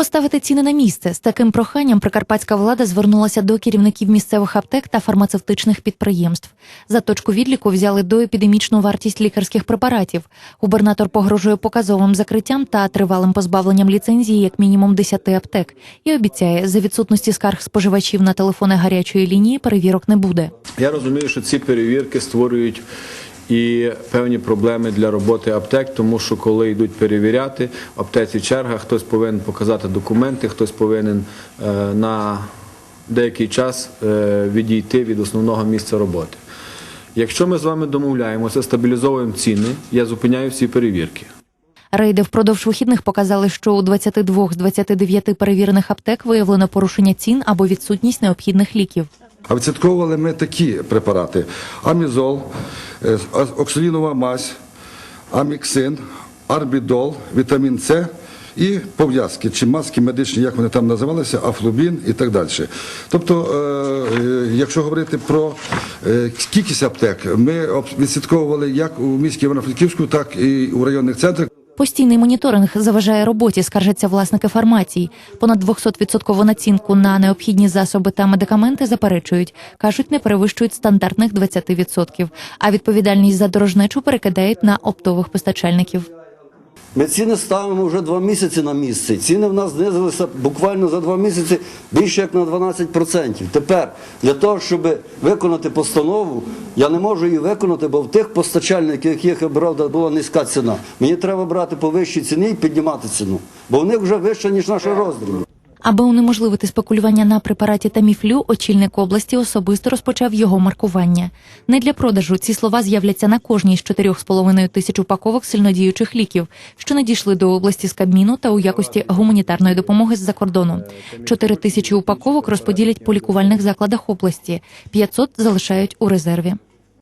Поставити ціни на місце з таким проханням прикарпатська влада звернулася до керівників місцевих аптек та фармацевтичних підприємств. За точку відліку взяли доепідемічну вартість лікарських препаратів. Губернатор погрожує показовим закриттям та тривалим позбавленням ліцензії як мінімум 10 аптек і обіцяє, за відсутності скарг споживачів на телефони гарячої лінії перевірок не буде. Я розумію, що ці перевірки створюють і певні проблеми для роботи аптек, тому що коли йдуть перевіряти, аптеці черга, хтось повинен показати документи, хтось повинен е, на деякий час е, відійти від основного місця роботи. Якщо ми з вами домовляємося, стабілізовуємо ціни, я зупиняю всі перевірки. Рейди впродовж вихідних показали, що у 22 з 29 перевірених аптек виявлено порушення цін або відсутність необхідних ліків. А відслідковували ми такі препарати: амізол, е, оксалінова мазь, аміксин, арбідол, вітамін С і пов'язки, чи маски медичні, як вони там називалися, афлубін і так далі. Тобто, е, е, якщо говорити про кількість аптек, ми відслідковували як у місті Івано-Франківську, так і у районних центрах. Постійний моніторинг заважає роботі, скаржаться власники фармацій. Понад 200% націнку на необхідні засоби та медикаменти заперечують. кажуть, не перевищують стандартних 20%, а відповідальність за дорожнечу перекидають на оптових постачальників. Ми ціни ставимо вже два місяці на місце. Ціни в нас знизилися буквально за два місяці більше як на 12%. Тепер для того, щоб виконати постанову, я не можу її виконати, бо в тих постачальників, яких я брав, була низька ціна. Мені треба брати по вищій ціні і піднімати ціну, бо в них вже вища, ніж наша роздріб. Аби унеможливити спекулювання на препараті Таміфлю, очільник області особисто розпочав його маркування. Не для продажу ці слова з'являться на кожній з 4,5 тисяч упаковок сильнодіючих ліків, що надійшли до області з Кабміну та у якості гуманітарної допомоги з-за кордону. 4 тисячі упаковок розподілять по лікувальних закладах області, 500 залишають у резерві.